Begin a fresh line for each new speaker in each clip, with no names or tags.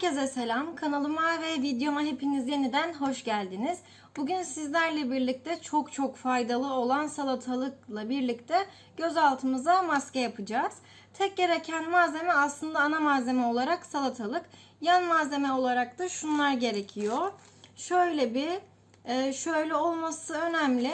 Herkese selam. Kanalıma ve videoma hepiniz yeniden hoş geldiniz. Bugün sizlerle birlikte çok çok faydalı olan salatalıkla birlikte gözaltımıza maske yapacağız. Tek gereken malzeme aslında ana malzeme olarak salatalık. Yan malzeme olarak da şunlar gerekiyor. Şöyle bir, e, şöyle olması önemli.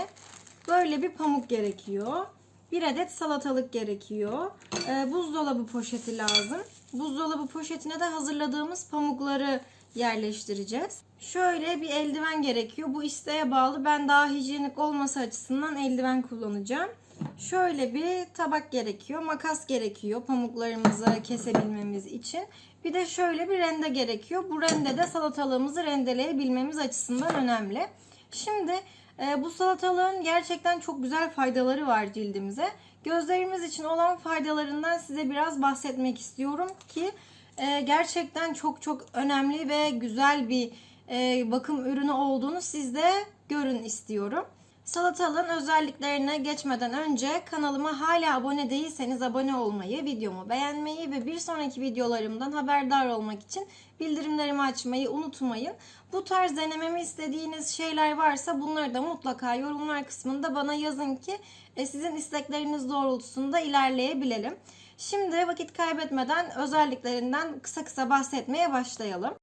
Böyle bir pamuk gerekiyor. Bir adet salatalık gerekiyor. E, buzdolabı poşeti lazım. Buzdolabı poşetine de hazırladığımız pamukları yerleştireceğiz. Şöyle bir eldiven gerekiyor. Bu isteğe bağlı. Ben daha hijyenik olması açısından eldiven kullanacağım. Şöyle bir tabak gerekiyor. Makas gerekiyor pamuklarımızı kesebilmemiz için. Bir de şöyle bir rende gerekiyor. Bu rende de salatalığımızı rendeleyebilmemiz açısından önemli. Şimdi e, bu salatalığın gerçekten çok güzel faydaları var cildimize. Gözlerimiz için olan faydalarından size biraz bahsetmek istiyorum ki e, gerçekten çok çok önemli ve güzel bir e, bakım ürünü olduğunu siz de görün istiyorum. Salatalığın özelliklerine geçmeden önce kanalıma hala abone değilseniz abone olmayı, videomu beğenmeyi ve bir sonraki videolarımdan haberdar olmak için bildirimlerimi açmayı unutmayın. Bu tarz denememi istediğiniz şeyler varsa bunları da mutlaka yorumlar kısmında bana yazın ki e, sizin istekleriniz doğrultusunda ilerleyebilelim. Şimdi vakit kaybetmeden özelliklerinden kısa kısa bahsetmeye başlayalım.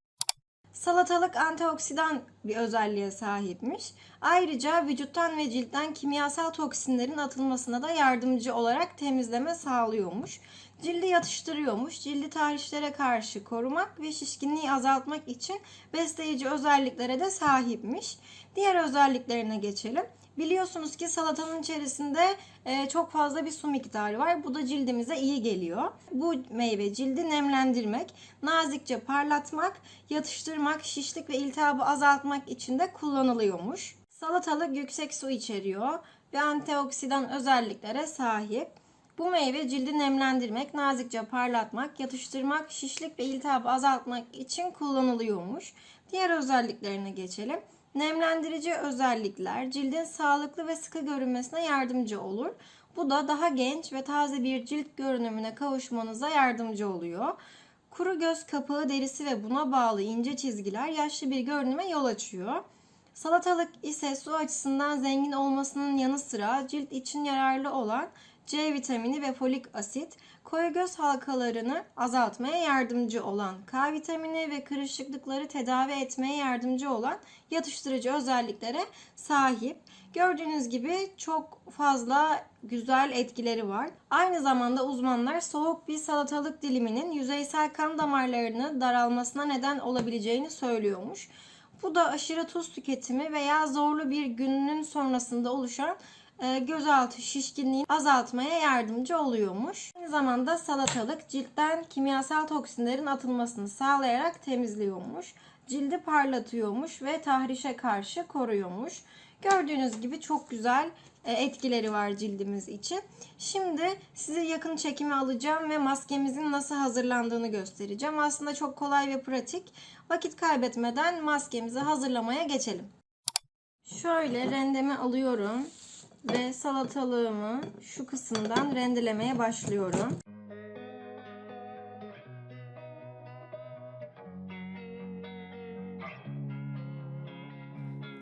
Salatalık antioksidan bir özelliğe sahipmiş. Ayrıca vücuttan ve ciltten kimyasal toksinlerin atılmasına da yardımcı olarak temizleme sağlıyormuş. Cildi yatıştırıyormuş. Cildi tahrişlere karşı korumak ve şişkinliği azaltmak için besleyici özelliklere de sahipmiş. Diğer özelliklerine geçelim. Biliyorsunuz ki salatanın içerisinde e, çok fazla bir su miktarı var. Bu da cildimize iyi geliyor. Bu meyve cildi nemlendirmek, nazikçe parlatmak, yatıştırmak, şişlik ve iltihabı azaltmak için de kullanılıyormuş. Salatalık yüksek su içeriyor ve antioksidan özelliklere sahip. Bu meyve cildi nemlendirmek, nazikçe parlatmak, yatıştırmak, şişlik ve iltihabı azaltmak için kullanılıyormuş. Diğer özelliklerine geçelim. Nemlendirici özellikler cildin sağlıklı ve sıkı görünmesine yardımcı olur. Bu da daha genç ve taze bir cilt görünümüne kavuşmanıza yardımcı oluyor. Kuru göz kapağı derisi ve buna bağlı ince çizgiler yaşlı bir görünüme yol açıyor. Salatalık ise su açısından zengin olmasının yanı sıra cilt için yararlı olan C vitamini ve folik asit, koyu göz halkalarını azaltmaya yardımcı olan K vitamini ve kırışıklıkları tedavi etmeye yardımcı olan yatıştırıcı özelliklere sahip. Gördüğünüz gibi çok fazla güzel etkileri var. Aynı zamanda uzmanlar soğuk bir salatalık diliminin yüzeysel kan damarlarını daralmasına neden olabileceğini söylüyormuş. Bu da aşırı tuz tüketimi veya zorlu bir günün sonrasında oluşan gözaltı şişkinliği azaltmaya yardımcı oluyormuş. Aynı zamanda salatalık ciltten kimyasal toksinlerin atılmasını sağlayarak temizliyormuş. Cildi parlatıyormuş ve tahrişe karşı koruyormuş. Gördüğünüz gibi çok güzel e, etkileri var cildimiz için. Şimdi size yakın çekimi alacağım ve maskemizin nasıl hazırlandığını göstereceğim. Aslında çok kolay ve pratik. Vakit kaybetmeden maskemizi hazırlamaya geçelim. Şöyle rendemi alıyorum ve salatalığımı şu kısımdan rendelemeye başlıyorum.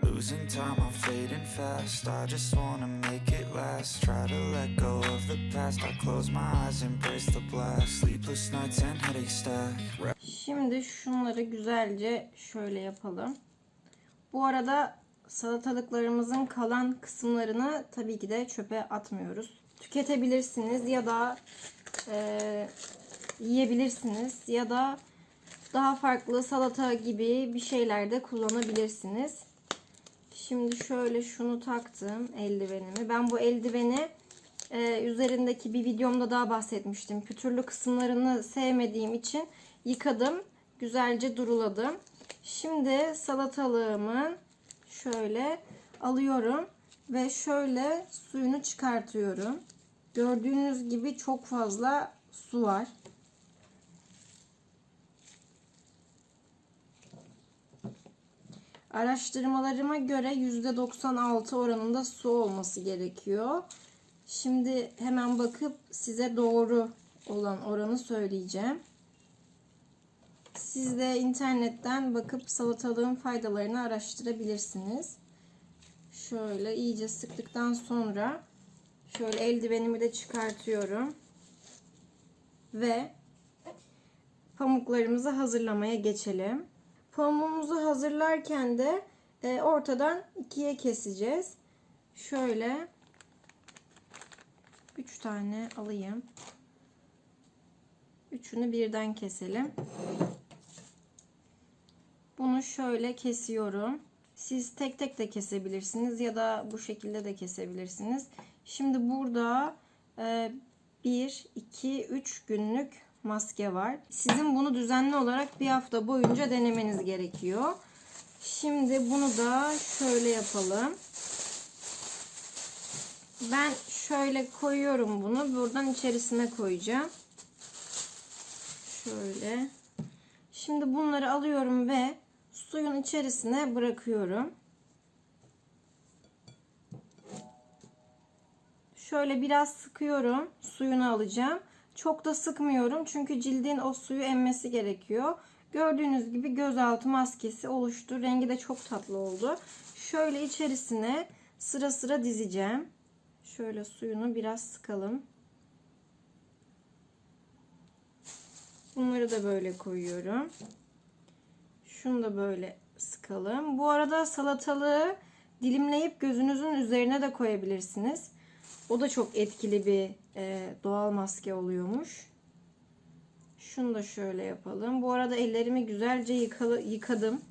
Losing time, I'm fading fast. I just wanna make it last. Try to let go of the past. I close my eyes, embrace the blast. Sleepless nights and headaches stack.
Şimdi şunları güzelce şöyle yapalım. Bu arada salatalıklarımızın kalan kısımlarını tabii ki de çöpe atmıyoruz. Tüketebilirsiniz ya da e, yiyebilirsiniz ya da daha farklı salata gibi bir şeyler de kullanabilirsiniz. Şimdi şöyle şunu taktım eldivenimi. Ben bu eldiveni e, üzerindeki bir videomda daha bahsetmiştim. Pütürlü kısımlarını sevmediğim için yıkadım. Güzelce duruladım. Şimdi salatalığımın şöyle alıyorum ve şöyle suyunu çıkartıyorum. Gördüğünüz gibi çok fazla su var. Araştırmalarıma göre %96 oranında su olması gerekiyor. Şimdi hemen bakıp size doğru olan oranı söyleyeceğim. Siz de internetten bakıp salatalığın faydalarını araştırabilirsiniz. Şöyle iyice sıktıktan sonra şöyle eldivenimi de çıkartıyorum. Ve pamuklarımızı hazırlamaya geçelim. Pamuğumuzu hazırlarken de e, ortadan ikiye keseceğiz. Şöyle 3 tane alayım. Üçünü birden keselim. Bunu şöyle kesiyorum. Siz tek tek de kesebilirsiniz ya da bu şekilde de kesebilirsiniz. Şimdi burada 1, 2, 3 günlük maske var. Sizin bunu düzenli olarak bir hafta boyunca denemeniz gerekiyor. Şimdi bunu da şöyle yapalım. Ben şöyle koyuyorum bunu. Buradan içerisine koyacağım. Şöyle. Şimdi bunları alıyorum ve suyun içerisine bırakıyorum. Şöyle biraz sıkıyorum. Suyunu alacağım. Çok da sıkmıyorum çünkü cildin o suyu emmesi gerekiyor. Gördüğünüz gibi gözaltı maskesi oluştu. Rengi de çok tatlı oldu. Şöyle içerisine sıra sıra dizeceğim. Şöyle suyunu biraz sıkalım. Bunları da böyle koyuyorum. Şunu da böyle sıkalım. Bu arada salatalığı dilimleyip gözünüzün üzerine de koyabilirsiniz. O da çok etkili bir e, doğal maske oluyormuş. Şunu da şöyle yapalım. Bu arada ellerimi güzelce yıkalı, yıkadım.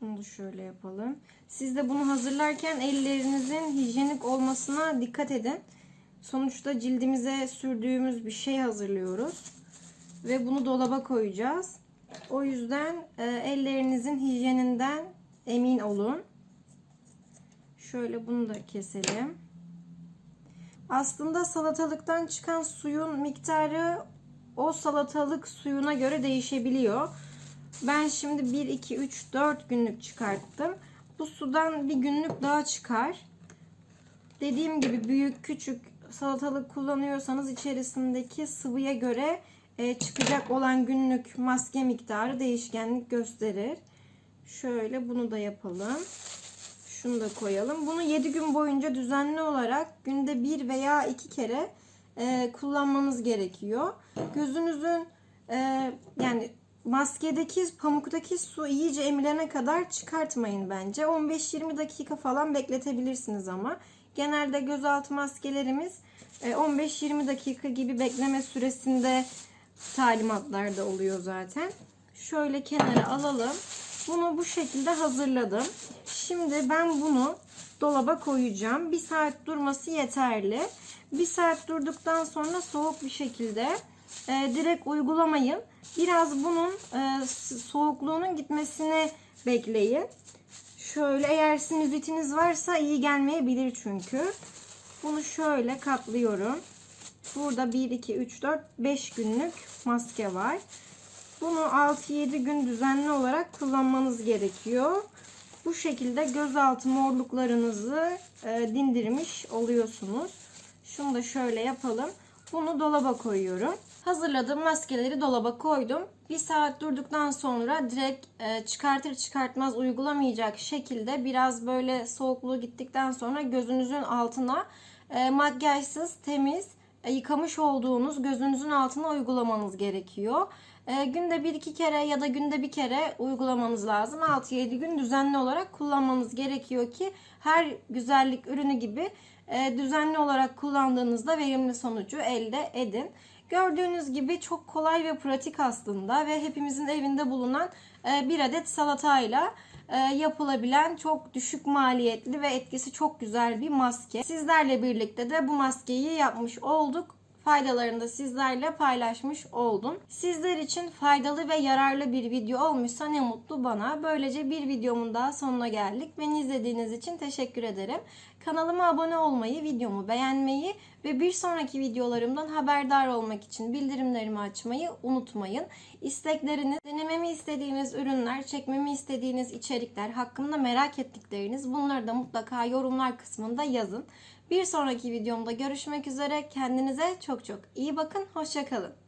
Bunu da şöyle yapalım. Siz de bunu hazırlarken ellerinizin hijyenik olmasına dikkat edin. Sonuçta cildimize sürdüğümüz bir şey hazırlıyoruz. Ve bunu dolaba koyacağız. O yüzden e, ellerinizin hijyeninden emin olun. Şöyle bunu da keselim. Aslında salatalıktan çıkan suyun miktarı o salatalık suyuna göre değişebiliyor. Ben şimdi 1, 2, 3, 4 günlük çıkarttım. Bu sudan bir günlük daha çıkar. Dediğim gibi büyük küçük salatalık kullanıyorsanız içerisindeki sıvıya göre e, çıkacak olan günlük maske miktarı değişkenlik gösterir. Şöyle bunu da yapalım. Şunu da koyalım. Bunu 7 gün boyunca düzenli olarak günde bir veya iki kere e, kullanmanız gerekiyor. Gözünüzün e, yani maskedeki pamuktaki su iyice emilene kadar çıkartmayın bence. 15-20 dakika falan bekletebilirsiniz ama. Genelde gözaltı maskelerimiz 15-20 dakika gibi bekleme süresinde talimatlarda oluyor zaten. Şöyle kenara alalım. Bunu bu şekilde hazırladım. Şimdi ben bunu dolaba koyacağım. Bir saat durması yeterli. Bir saat durduktan sonra soğuk bir şekilde e, direkt uygulamayın. Biraz bunun e, soğukluğunun gitmesini bekleyin. Şöyle eğer sinüzitiniz varsa iyi gelmeyebilir çünkü. Bunu şöyle katlıyorum. Burada 1, 2, 3, 4, 5 günlük maske var. Bunu 6-7 gün düzenli olarak kullanmanız gerekiyor. Bu şekilde gözaltı morluklarınızı e, dindirmiş oluyorsunuz. Şunu da şöyle yapalım. Bunu dolaba koyuyorum. Hazırladığım maskeleri dolaba koydum. Bir saat durduktan sonra direkt e, çıkartır çıkartmaz uygulamayacak şekilde biraz böyle soğukluğu gittikten sonra gözünüzün altına e, makyajsız, temiz, yıkamış olduğunuz gözünüzün altına uygulamanız gerekiyor. E, günde bir iki kere ya da günde bir kere uygulamanız lazım. 6-7 gün düzenli olarak kullanmanız gerekiyor ki her güzellik ürünü gibi e, düzenli olarak kullandığınızda verimli sonucu elde edin. Gördüğünüz gibi çok kolay ve pratik aslında ve hepimizin evinde bulunan e, bir adet salatayla e, yapılabilen çok düşük maliyetli ve etkisi çok güzel bir maske. Sizlerle birlikte de bu maskeyi yapmış olduk faydalarını da sizlerle paylaşmış oldum. Sizler için faydalı ve yararlı bir video olmuşsa ne mutlu bana. Böylece bir videomun daha sonuna geldik. Beni izlediğiniz için teşekkür ederim. Kanalıma abone olmayı, videomu beğenmeyi ve bir sonraki videolarımdan haberdar olmak için bildirimlerimi açmayı unutmayın. İstekleriniz, denememi istediğiniz ürünler, çekmemi istediğiniz içerikler, hakkında merak ettikleriniz bunları da mutlaka yorumlar kısmında yazın. Bir sonraki videomda görüşmek üzere. Kendinize çok çok iyi bakın. Hoşçakalın.